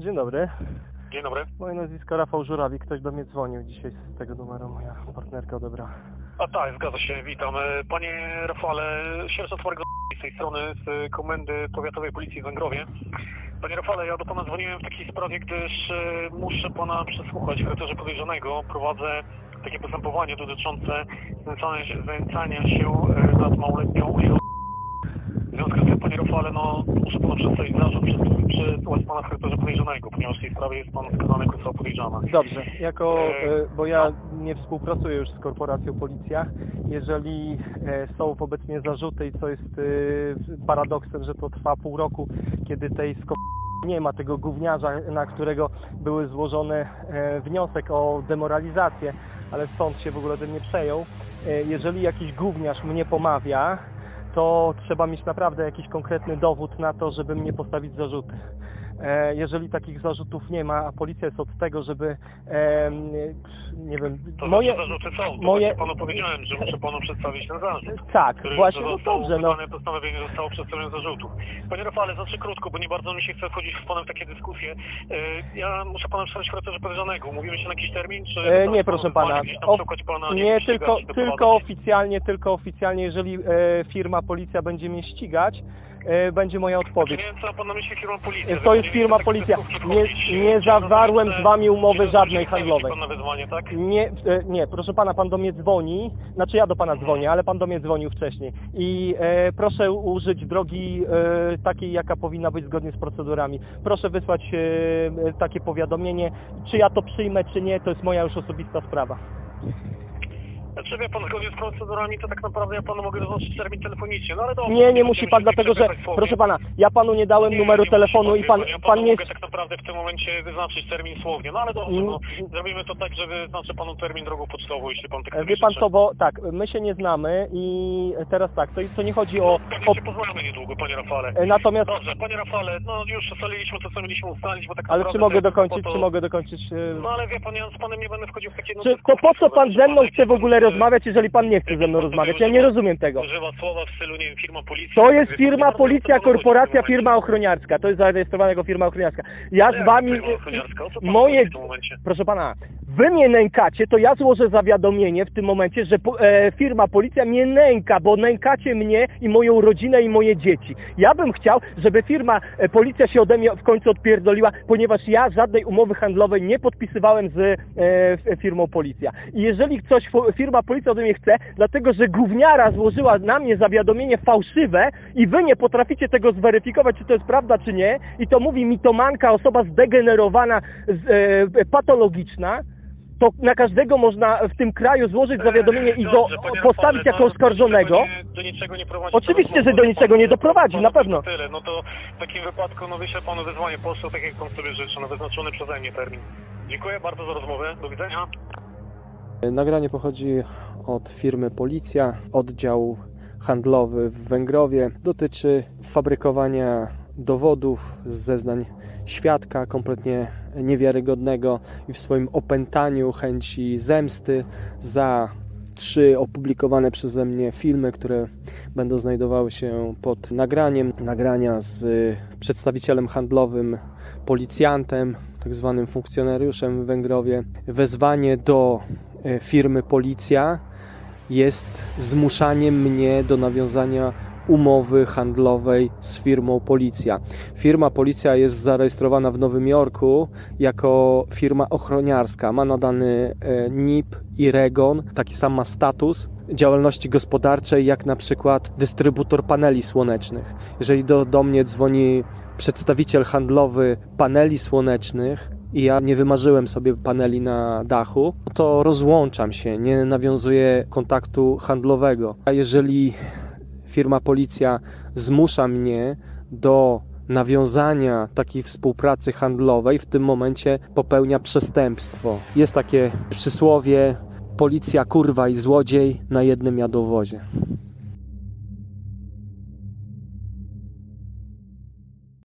Dzień dobry. Dzień dobry. Moje nazwisko Rafał Żurawik. Ktoś do mnie dzwonił dzisiaj z tego numeru. Moja partnerka odebrała. A tak, zgadza się, witam. E, Panie Rafale, sierżant Margo z tej strony, z Komendy Powiatowej Policji w Węgrowie. Panie Rafale, ja do Pana dzwoniłem w takiej sprawie, gdyż e, muszę Pana przesłuchać w charakterze podejrzanego. Prowadzę takie postępowanie dotyczące znęcania się, znęcania się e, nad małoletnią związku z tym, Panie Rafale, no muszę Pana przedstawić zarzut przed, przed Pana w charakterze podejrzanego, ponieważ w tej sprawie jest Pan skazany jako osoba podejrzana. Dobrze. Jako, E, e, bo ja nie współpracuję już z korporacją Policja. Jeżeli e, są wobec mnie zarzuty i co jest e, paradoksem, że to trwa pół roku, kiedy tej sko- nie ma tego gówniarza, na którego były złożone wniosek o demoralizację, ale sąd się w ogóle tym nie przejął. Jeżeli jakiś gówniarz mnie pomawia, to trzeba mieć naprawdę jakiś konkretny dowód na to, żeby mnie postawić zarzuty. E, Jeżeli takich zarzutów nie ma, a policja jest od tego, żeby nie wiem, To moje znaczy zarzuty są. To moje- moje... panu powiedziałem, że muszę panu przedstawić ten zarzut. tak, właśnie no dobrze, no postanowienie zostało przedstawione zarzutów. Panie Rafale, znaczy krótko, bo nie bardzo mi się chce wchodzić z panem w takie dyskusje. E, Ja muszę pana przedstawić w charakterze podejrzanego. Mówimy się na jakiś termin, czy... E, nie, proszę pana. Pana, nie wiem, tylko, ścigać, tylko oficjalnie, tylko oficjalnie, jeżeli e, firma policja będzie mnie ścigać, będzie moja Znaczy, odpowiedź. nie wiem, co pan na myśli firma policja. To jest firma policja. Nie, nie zawarłem z wami umowy żadnej handlowej. pan na wezwanie, tak? Nie, e, nie, proszę pana, pan do mnie dzwoni, znaczy ja do pana dzwonię, ale pan do mnie dzwonił wcześniej. I e, proszę użyć drogi e, takiej, jaka powinna być zgodnie z procedurami. Proszę wysłać e, e, takie powiadomienie, czy ja to przyjmę, czy nie, to jest moja już osobista sprawa. Znaczy, wie pan, zgodnie z procedurami, to tak naprawdę ja panu mogę zaznaczyć termin telefonicznie, no ale dobrze. Nie, nie musi pan, dlatego że, proszę pana, ja panu nie dałem numeru telefonu i pan, Ja pan nie... mogę tak naprawdę w tym momencie wyznaczyć termin słownie, no ale dobrze, no, Mm. zrobimy to tak, że wyznaczę panu termin drogą pocztową, jeśli pan tak sobie Wie pan co, bo tak, my się nie znamy i teraz tak, to, to nie chodzi o... Pewnie o się poznamy niedługo, panie Rafale. e, natomiast, Dobrze, panie Rafale, no już ustaliliśmy to, co mieliśmy ustalić, bo tak ale naprawdę... czy mogę dokończyć, to- czy mogę dokończyć... e, No ale wie pan, ja z panem nie będę wchodził w takie... no, Czy, to po co pan ze mną chce w ogóle rozmawiać, jeżeli pan nie chce ze mną rozmawiać? Ja nie rozumiem tego. Używa słowa w stylu, nie wiem, firma. To jest firma policja, korporacja, firma ochroniarska. To jest zarejestrowana jako firma ochroniarska. Ja z momencie. wami... Firma Moje... Proszę pana, wy mnie nękacie, to ja złożę zawiadomienie w tym momencie, że po, e, firma policja mnie nęka, bo nękacie mnie i moją rodzinę i moje dzieci. Ja bym chciał, żeby firma e, policja się ode mnie w końcu odpierdoliła, ponieważ ja żadnej umowy handlowej nie podpisywałem z e, firmą policja. I jeżeli coś fo- firma policja ode mnie chce, dlatego że gówniara złożyła na mnie zawiadomienie fałszywe i wy nie potraficie tego zweryfikować, czy to jest prawda, czy nie, i to mówi mitomanka, osoba zdegenerowana, z, e, patologiczna, to na każdego można w tym kraju złożyć zawiadomienie i go Dobrze, panie postawić Rafale, jako no, oskarżonego. Do niczego, nie, do niczego nie prowadzi. Oczywiście, że do niczego nie doprowadzi, na pewno. Tyle. No to w takim wypadku, no wyślę panu wezwanie pocztą, tak jak pan sobie życzy, na wyznaczony przeze mnie termin. Dziękuję bardzo za rozmowę. Do widzenia. Nagranie pochodzi od firmy Policja, oddział handlowy w Węgrowie. Dotyczy fabrykowania dowodów z zeznań świadka, kompletnie niewiarygodnego i w swoim opętaniu chęci zemsty za trzy opublikowane przeze mnie filmy, które będą znajdowały się pod nagraniem. Nagrania z y, przedstawicielem handlowym, policjantem, tak zwanym funkcjonariuszem w Węgrowie. Wezwanie do e, firmy Policja jest zmuszaniem mnie do nawiązania umowy handlowej z firmą Policja. Firma Policja jest zarejestrowana w Nowym Jorku jako firma ochroniarska. Ma nadany e, NIP i REGON, taki sam ma status działalności gospodarczej, jak na przykład dystrybutor paneli słonecznych. Jeżeli do, do mnie dzwoni przedstawiciel handlowy paneli słonecznych i ja nie wymarzyłem sobie paneli na dachu, to rozłączam się, nie nawiązuję kontaktu handlowego. A jeżeli firma policja zmusza mnie do nawiązania takiej współpracy handlowej, w tym momencie popełnia przestępstwo. Jest takie przysłowie policja, kurwa i złodziej na jednym jadłowozie.